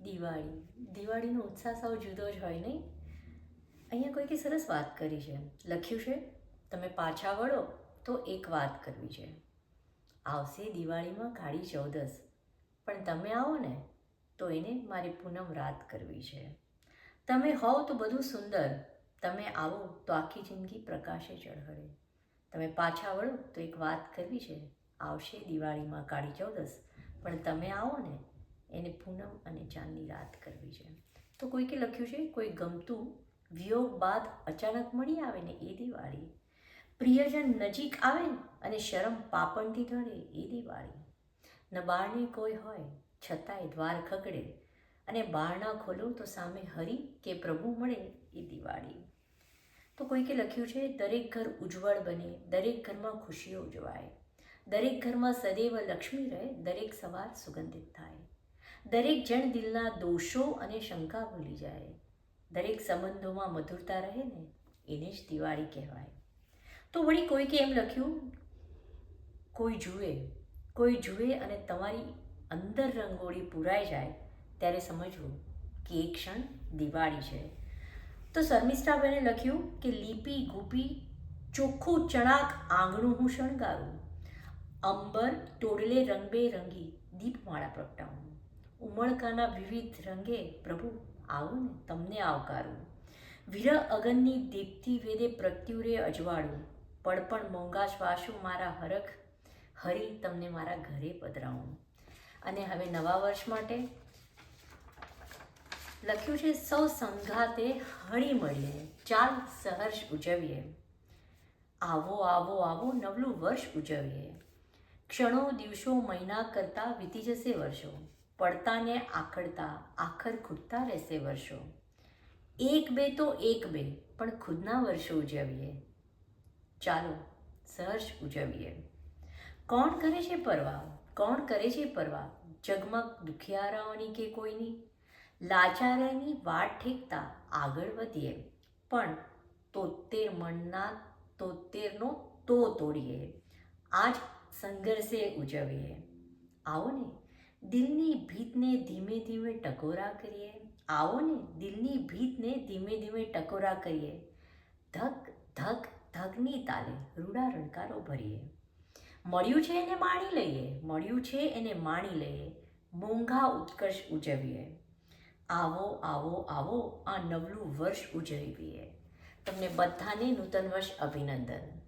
દિવાળી. દિવાળીનો ઉત્સાહ સૌ જુદો જ હોય નહીં? અહીંયા કોઈકે સરસ વાત કરી છે. લખ્યું છે, તમે પાછા વળો તો એક વાત કરવી છે. આવશે દિવાળીમાં કાળી ચૌદસ. પણ તમે આવો ને તો એને મારી પૂનમ રાત કરવી છે. તમે હોવ તો બધું સુંદર. તમે આવો તો આખી જિંદગી પ્રકાશે ચઢહળે તમે પાછા વળો તો એક વાત કરવી છે. આવશે દિવાળીમાં કાળી ચૌદસ. પણ તમે આવો ને એને પૂનમ અને ચાંદની રાત કરવી છે. તો કોઈકે લખ્યું છે, કોઈ ગમતું વિયોગ બાદ અચાનક મળી આવે ને એ દિવાળી. પ્રિયજન નજીક આવે અને શરમ પાપણથી ઢળે એ દિવાળી. ન બારણે કોઈ હોય, છતાંય દ્વાર ખગડે. અને બારણા ખોલો તો સામે હરિ કે પ્રભુ મળે એ દિવાળી. તો કોઈકે લખ્યું છે, દરેક ઘર ઉજ્જવળ બને, દરેક ઘરમાં ખુશીઓ ઉજવાય. દરેક ઘરમાં સદૈવ લક્ષ્મી રહે, દરેક સવાર સુગંધિત થાય. દરેક જણ દિલના દોષો અને શંકા ભૂલી જાય. દરેક સંબંધોમાં મધુરતા રહે ને, એને જ દિવાળી કહેવાય. તો વળી કોઈકે એમ લખ્યું, કોઈ જુએ કોઈ જુએ અને તમારી અંદર રંગોળી પૂરાઈ જાય, ત્યારે સમજવું કે એ ક્ષણ દિવાળી છે. તો શર્મિષ્ઠાબેને લખ્યું કે લીપી ગુપી ચોખ્ખું ચણાક આંગણું હું શણગારું. અંબર, ટોડલે રંગબેરંગી દીપમાળા પ્રગટાવું. ઉમળકાના વિવિધ રંગે પ્રભુ આવો ને તમને આવકારું. વીર અગનની દીપ્તિ વેદે પ્રત્યુરે અજવાળું. પડપણ મોંઘા શ્વાસુ મારા હરખ, હરી તમને મારા ઘરે પધરાવું. અને હવે નવા વર્ષ માટે લખ્યું છે, સૌ સંઘાતે હળી મળીએ, ચાલ સહર્ષ ઉજવીએ. આવો આવો આવો નવલું વર્ષ ઉજવીએ. ક્ષણો, દિવસો, મહિના કરતાં વીતી જશે વર્ષો. પડતાને આખડતા, આખર ખૂટતા રહેશે વર્ષો. એક બે તો એક બે, પણ ખુદના વર્ષો ઉજવીએ. ચાલો, સહર્ષ ઉજવીએ. કોણ કરે છે પરવા? કોણ કરે છે પરવા? જગમગ દુખિયારાઓની કે કોઈની? લાચારાની વાટ ઠેકતા આગળ વધીએ. પણ તોતેર મણના તોતેરનો તો તોડીએ. આજ સંઘર્ષે ઉજવીએ. આવો ને. દિલની ભીતને ધીમે ધીમે ટકોરા કરીએ. આવો ને, દિલની ભીતને ધીમે ધીમે ટકોરા કરીએ. ધક ધક, ધકની તાલે રૂડા રણકારો ભરીએ. મળ્યું છે એને માણી લઈએ, મળ્યું છે એને માણી લઈએ. મોંઘા ઉત્કર્ષ ઉજવીએ. આવો આવો આવો, આ નવલું વર્ષ ઉજવીએ. તમને બધાને નૂતન વર્ષ અભિનંદન.